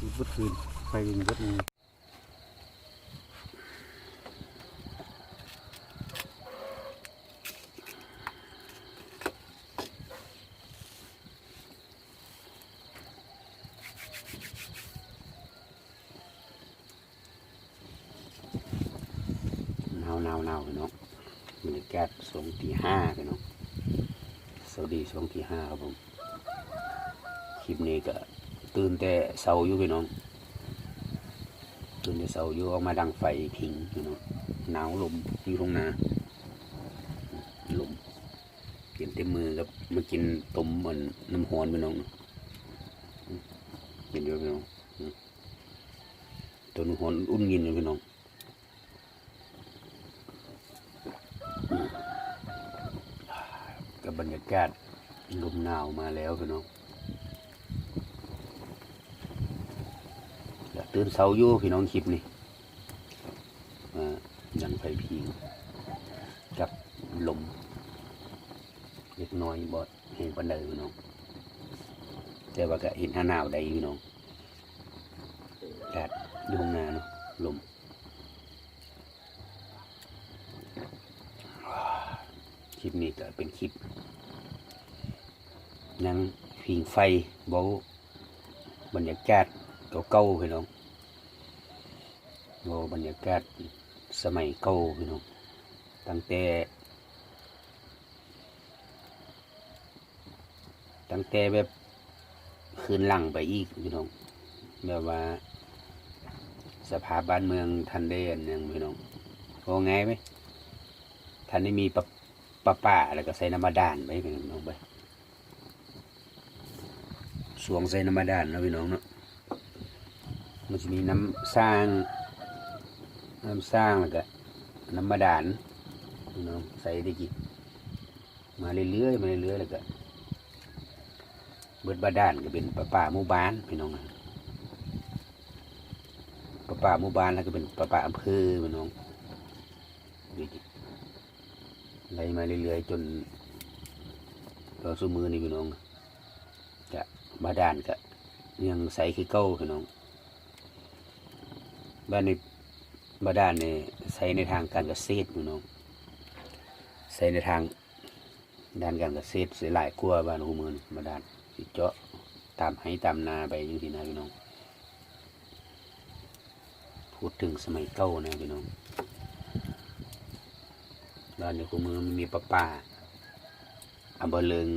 ยู่เบดคืนไฟวิ่งเบดมือหนาวหนาวหนาวพี่น้องบรรยากาศสองตีห้าพี่น้องสวัสดีสองตีห้าครับผม คลิปนี้ก็ ตื่นแต่เสาอยู่พี่น้อง ตื่นแต่เสาอยู่ออกมาดังไฟพิงพี่น้องหนาวลมอยู่ตรงนาลมเปลี่ยนเต็มมือครับมากินต้มเหมือนน้ำหอนพี่น้องเห็นด้วยพี่น้องต้นน้ำหอนอุ่นยินอยู่พี่น้องกับบรรยากาศลมหนาวมาแล้วพี่น้อง อยาก ตื่นเสาอยู่พี่น้องคลิปนี่มาดังไฟพิงกับลมเล็กน้อยบอดแห่งปันไดพี่น้องแต่ว่าก็เห็นหน้าหนาวใดพี่น้องอากาศอยู่งนาเนาะลมคลิปนี้ก็เป็นคลิปยังพิงไฟเบาบรรยากาศเก่าๆพี่น้อง โอ้บรรยากาศสมัยเก่าพี่น้องตั้งแต่ตั้งแต่แบบคืนหลังไปอีกพี่น้องแบบว่า สภาพบ้านเมืองทันได้อันยังพี่น้องโอ้ไงไหมทันได้มีปะปะป่าแล้วก็ใส่น้ำมาดานไปพี่น้องไปสวงใส่น้ำมาดานนะพี่น้องเนาะมันจะมีน้ำสร้าง น้ำสร้างแล้วก็น้ำบาดาลพี่น้องใส่ได้กี่มาเรื่อยๆมาเรื่อยๆแล้วก็เบิดบาดาลก็เป็นป่าป่าหมู่บ้านพี่น้องป่าป่าหมู่บ้านแล้วก็เป็นป่าป่าอำเภอพี่น้องดูดิไหลมาเรื่อยๆจนเราสมือนี่พี่น้องจะบาดาลก็ยังใสคือเก้าพี่น้องบ้านใน บาด้านเนี่ยใช้ในทางการเกษตรอยู่น้องใช้ในทางด้านการเกษตรเสียหลายกลัวบ้านหูมืองบ้าด้านสิเจาะตามให้ตามนาไปอยู่ที่นาพี่น้องพูดถึงสมัยเก่านะพี่น้องบ้านในหูมือมันมีปลาป่าอำเภอเลิง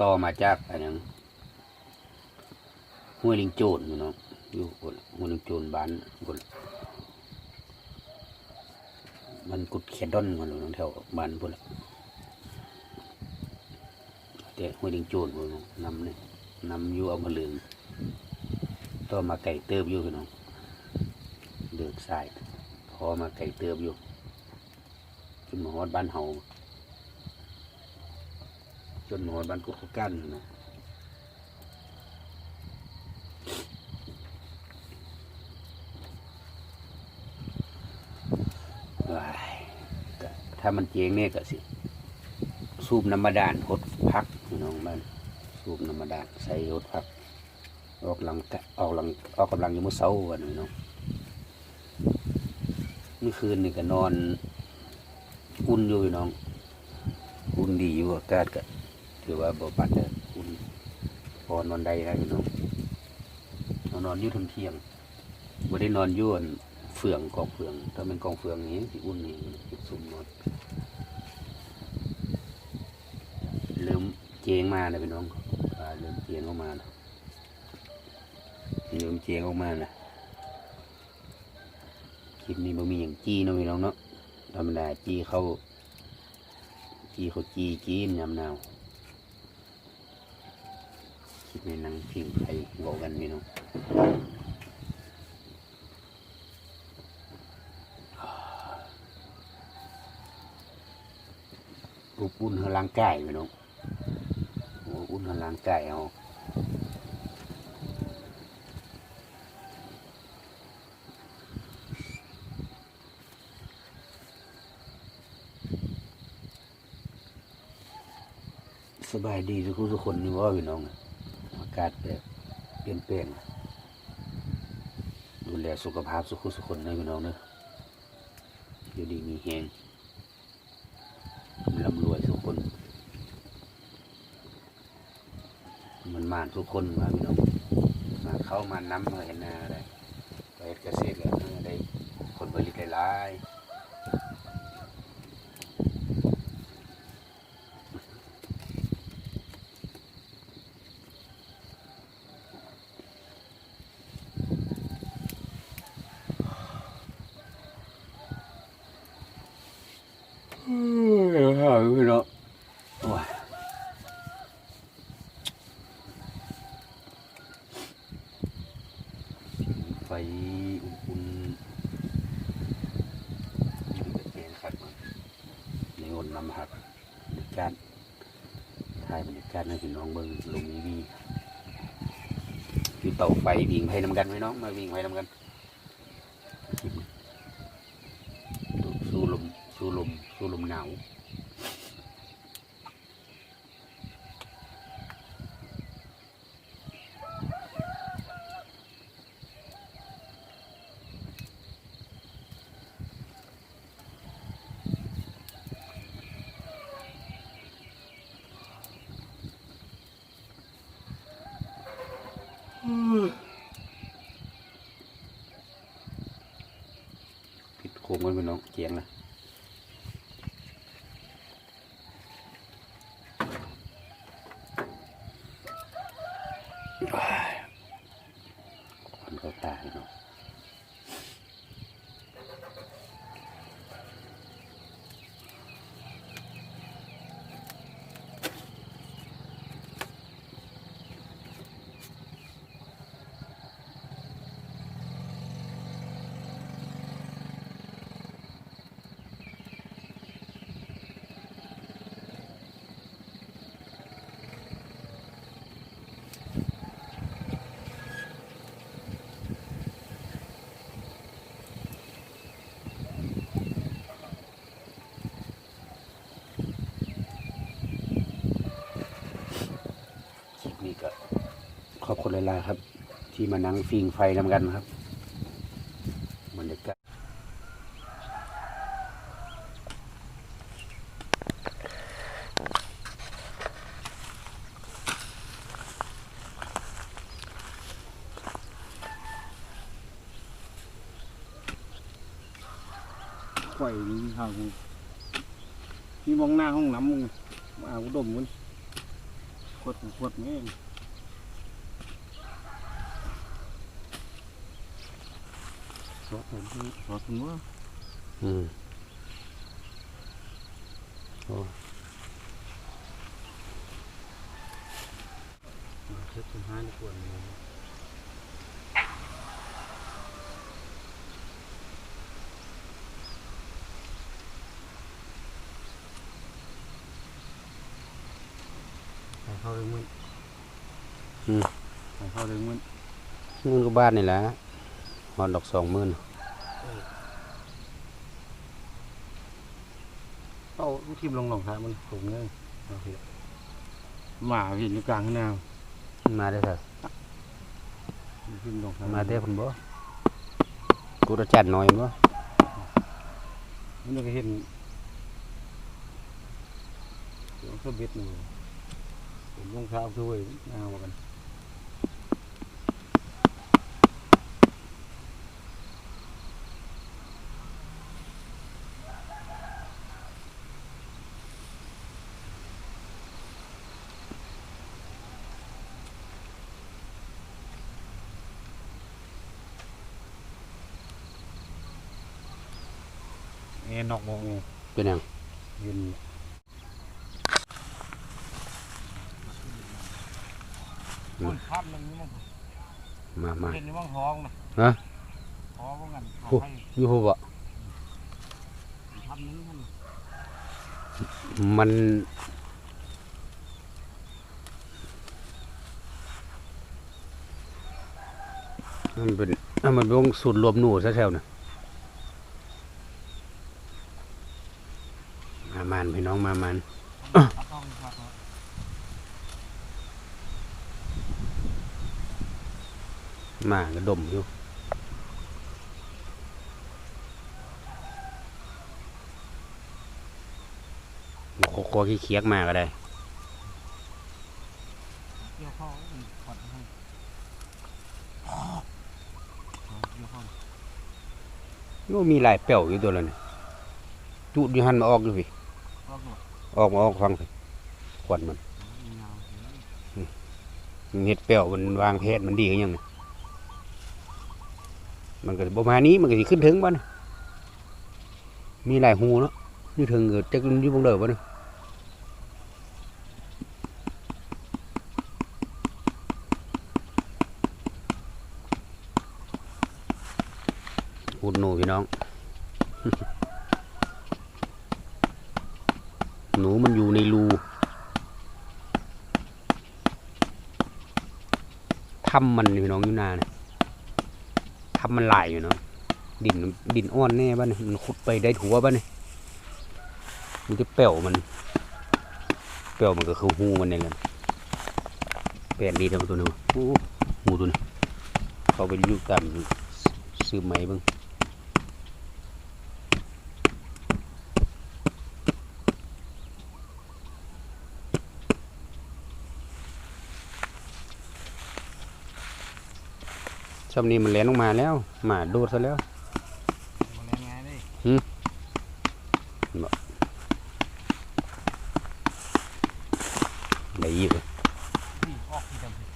ต่อมาจากอะไรอย่างห้วยลิงโจนพี่น้องอยู่คนมันโจรบ้านคน มันกุดเขียดดอนมันอยู่แถวบ้านพุ่นละแต่ห้วยดิงโจรพุ่นนำเนี่ยนำอยู่เอามาลืมต่อมาไก่เติบอยู่พี่น้องเดือกสายพอมาไก่เติบอยู่จนมอดบ้านเฮาจนมอดบ้านกุดกั้นนะ ว้ายก็ ถ้ามันเจงเนี่ยก็สิสูบน้ำมาดานหดพักน้องบ้านสูบน้ำมาดานใส่หดพัก ออกกำลังออกกำลังออกกำลังอยู่มื้อเช้าวันนี้เนาะเมื่อคืนนี่ก็นอนอุ่นอยู่น้องอุ่นดีอยู่อากาศก็ถือว่าบ่ปัดเด้ออุ่นพอนอนได้นะพี่น้องนอนอยู่ทั้งเที่ยงบ่ได้นอนยู่น ฟืองกองเฟืองถ้าเป็นกองเฟืองนี้ที่อุ่นนี่ติดสุ่มหมดเริ่มเจงมาเลยพี่น้องปลาเริ่มเจงออกมาเริ่มเจงออกมานะคลิปนี้มันมีอย่างจี้นะพี่น้องเนาะธรรมดาจี้เขาจี้เขาจี้จี้ยำนาวคลิปในหนังพิมพ์ไทยบอกกันพี่น้อง อุ่นให้ร่างกายไปน้องอุ่นให้ร่างกายเอาสบายดีทุกทุกคนนี่ว่าพี่น้องอากาศแบบเปลี่ยนแปลงดูแลสุขภาพสุขุสุขคนให้พี่น้องเนอะอยู่ดีมีแหงร่ำรวยสุขคน มานทุกคนมาพี่น้องมาเข้ามาน้ำมาเห็นหน้าอะไรไปเกษตรก็ได้ผลผลิตหลายๆเฮ้ยหาพี่น้องโอ้ย ไฟ อุ่นๆอยู่กับแกงครับในงนนำหักบรรยากาศถ่ายบรรยากาศให้พี่น้องเบิ่งลุงวีอยู่เตาไฟวิ่งไฟนำกันพี่น้องมาวิ่งไฟนำกันสู้ลมสู้ลมสู้ลมหนาว ปิดโค้งกันไปน้องเกียงนะคนเขาตายเนาะ ลาครับ ที่มานั่งฟิงไฟนำกันครับบรรยากาศไข่อยนี่หางกูนี่มองหน้าห้องน้ำมึงมาเอาดมมันขวดขวดแม่ง สอดผมสอดผมว่าอืมโอ้เช็ดเป็นห้าในขวดเลยใส่เข้าเลยมึงอืมใส่เข้าเลยมึงมื่นก็บ้านนี่แหละหอนดอกสองหมื่น เอา ทิมลงหลงท้ายมันสูงเลยเอาเถอะหมาเห็นอยู่กลางข้างหน้ามาได้อครับทิมลงท้ายมาได้อคุณบ่กูจะจัดหน่อยบ่มันก็เห็นเสียงเครื่องบิดหนึ่งผมลงเท้าด้วยหน้าว่ากัน เอ็นอกมองเองเป็นหยังเห็นคนภาพนึงนี่มั้งมามาเห็นนี่มั้งท้องนะฮะท้องว่างันโอ้อยู่หูบ่ทำนี้มันมันมันเป็นอะมันเป็นวงสูตรรวมหนูซะแถวน่ะ มันพี่น้องมามันมากระดมอยู่โคโคขี้เคียกมาก็ได้โยมีลายเป่าอยู่ตัวเลยจุดยันมาออกอยู่พี่ ออกมาออกฟังสิควันมันเฮ็ดเปี่ยวมันวางเพศมันดีกันยังนี่มันก็ประมาณนี้มันก็สิขึ้นถึงบ่นมีหลายหูเนาะนี่ถึงก็จักอยู่บ่เด้อบ่นะพูดหนูพี่น้อง หนูมันอยู่ในรู ทำมันอยู่น้องอยู่นานะถ้ำมันหลายอยู่เนาะดินดินอ่อนแน่บ้านนี่มันขุดไปได้ถัวบ้านนี่มันจะเปี่ยวมันเปี่ยวมันก็คือหูมันนี่แหละแปลนดีทั้งตัวนึงหูตัวนี้เขาไปอยู่ตามซื้อไหมบ้าง ช่วงนี้มันแล่นลงมาแล้ว หมาโดดซะแล้วมันแรงไงดิได้ยิบเลยนี่ออกที่จำเป็น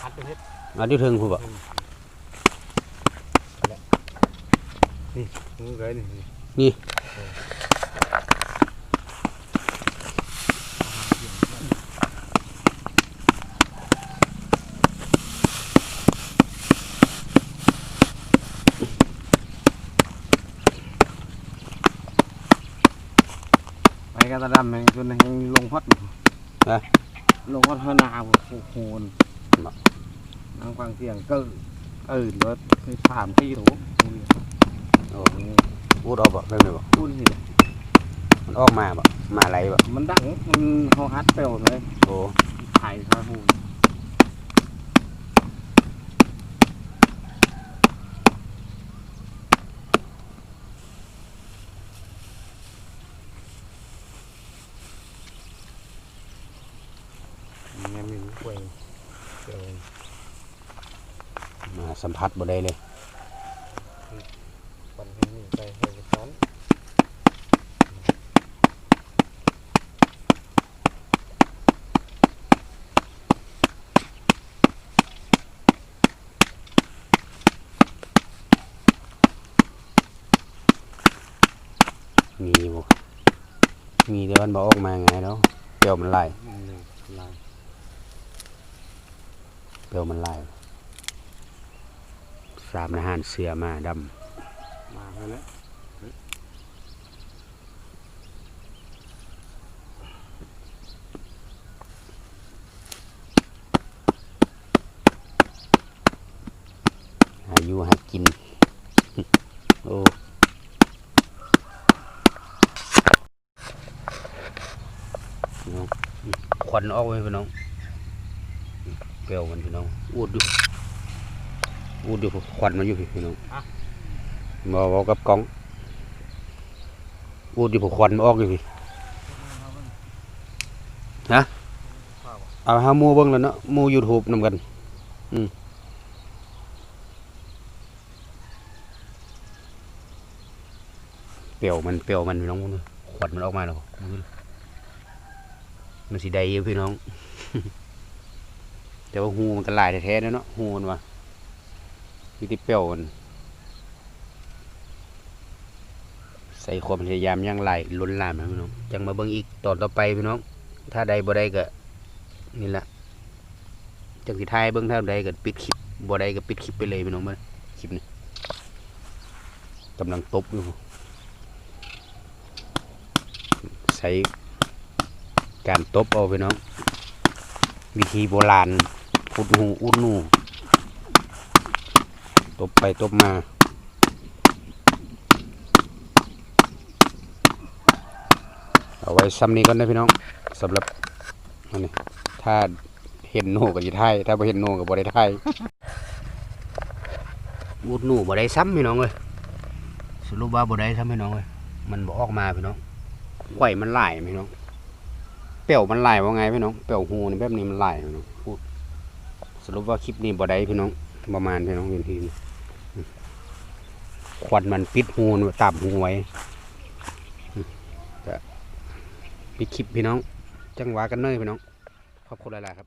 พัดไปเฮ็ดเอาที่เทิงพูดบ่มึงเลยนี่นี่ ไปกันตะดำแห่งจนแห่งลงพัดลงพัดพนาโอ้โหนั่งฟังเสียงก็เออรถเคยถามที่ถูกโอ้พูดออกบ่เรื่องนี้บ่พูดสิมันออกมาบ่มาไหลบ่มันดังมันเขาฮัดเปลวเลยโอ้ถ่ายครับหูเนี่ยมีกล้วยเปลว มาสัมผัสบ่ได้เลยปันให้นี่ไปให้ไปซ้อนมีบ่มีแต่มันบ่ออกมาไงเนาะเปลวมันไหลอืมลาย เปลวมันไหลสามทหารเสือมาดำมาไปแล้วหาอยู่หากิน โอ้พี่น้องควันออกไว้พี่น้องเปลวมันพี่น้องอูดอยู่อูดอยู่ควันมันอยู่พี่น้องมาบอกกับกล้องอูดอยู่ควันมันออกอยู่พี่ฮะเอาหาหมูเบิ่งแล้วเนาะหมูยูทูบนำกัน อืมเปรียวมันเปรียวมันพี่น้องมึงดูขวดมันออกมาแล้วมึงดูมันสีใดอยู่พี่น้อง แต่ว่าหูมันก็ลายแท้ๆนะเนาะหูมันว่าที่ที่เปรียวมันใส่ความพยายามย่างไรล้นลามนะพี่น้องจังมาเบิ่งอีกตอนต่อไปพี่น้อง ถ้าใดบ่ได้ก็นี่แหละจังสิทายเบิ่งถ้าใดก็ปิดคลิปบ่ได้ก็ปิดคลิปไปเลยพี่น้องมาคลิปนี้กำลังตบอยู่ใช้การตบเอาพี่น้อง วิธีโบราณ พุดหูอุดหนูตบไปตบมาเอาไว้ซ้ำนี้ก่อนนะพี่น้องสำหรับอันนี้ถ้าเห็นหนูก็จะไทยถ้าบ่เห็นหนูก็บ่ได้ไทยอุดหนูบ่ได้ซ้ำพี่น้องเอ้ยสรุปว่าบ่ได้ซ้ำพี่น้องเอ้ยมันบ่ออกมาพี่น้องไข่มันไหลพี่น้องเปรี้ยวมันไหลว่าไงพี่น้องเปรี้ยวหูนี่แบบนี้มันไหลพี่น้อง รุปว่าคลิปนี้บ่ได้พี่น้องประมาณพี่น้องเห็นทีนี้ควันมันปิดหูนตับหูไว้จะปิดคลิปพี่น้อง จังหวะกันเนยพี่น้องขอบคุณหลายๆครับ